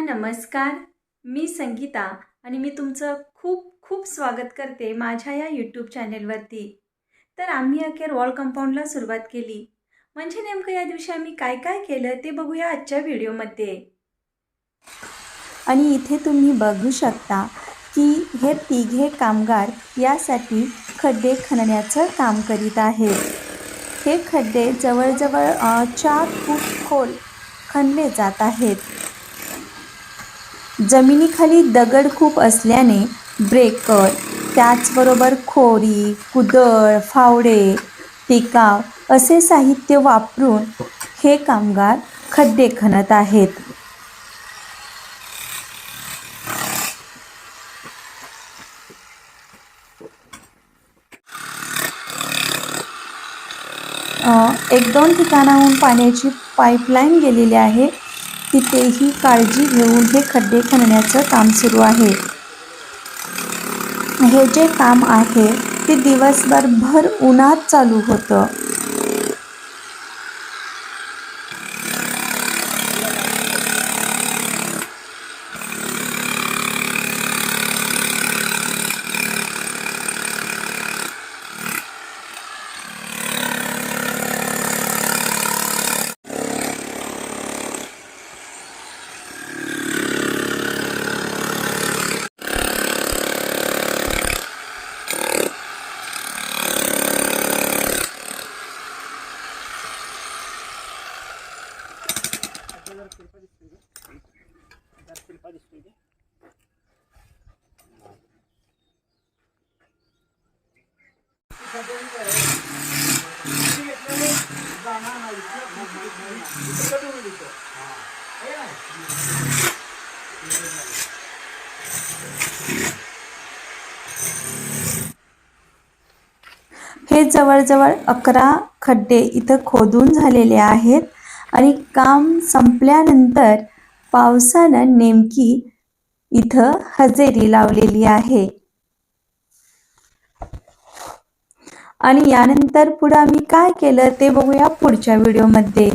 नमस्कार. मी संगीता आणि मी तुमचं खूप खूप स्वागत करते माझ्या या यूट्यूब चॅनेलवरती तर आम्ही अखेर वॉल कंपाऊंडला सुरुवात केली. म्हणजे नेमकं या दिवशी आम्ही काय काय केलं ते बघूया आजच्या व्हिडिओमध्ये. आणि इथे तुम्ही बघू शकता की हे तिघे कामगार यासाठी खड्डे खणण्याचं काम करीत आहेत. हे खड्डे जवळजवळ चार फूट खोल खणले जात आहेत. जमिनीखाली दगड खूप असल्याने ब्रेकर त्याचबरोबर खोरी कुदळ फावडे टिकाव असे साहित्य वापरून हे कामगार खड्डे खणत आहेत. एक दोन ठिकाणाहून पाण्याची पाईपलाईन गेलेली आहे. तिथेही काळजी घेऊन हे खड्डे खणण्याचं काम सुरू आहे. हे जे काम आहे ते दिवसभर भर उन्हात चालू होतं. हे जवळजवळ अकरा खड्डे इथं खोदून झालेले आहेत. आणि काम संपल्यानंतर पावसानं नेमकी इथं हजेरी लावलेली आहे. आणि यानंतर पुढं आम्ही काय केलं ते बघूया पुढच्या व्हिडिओमध्ये.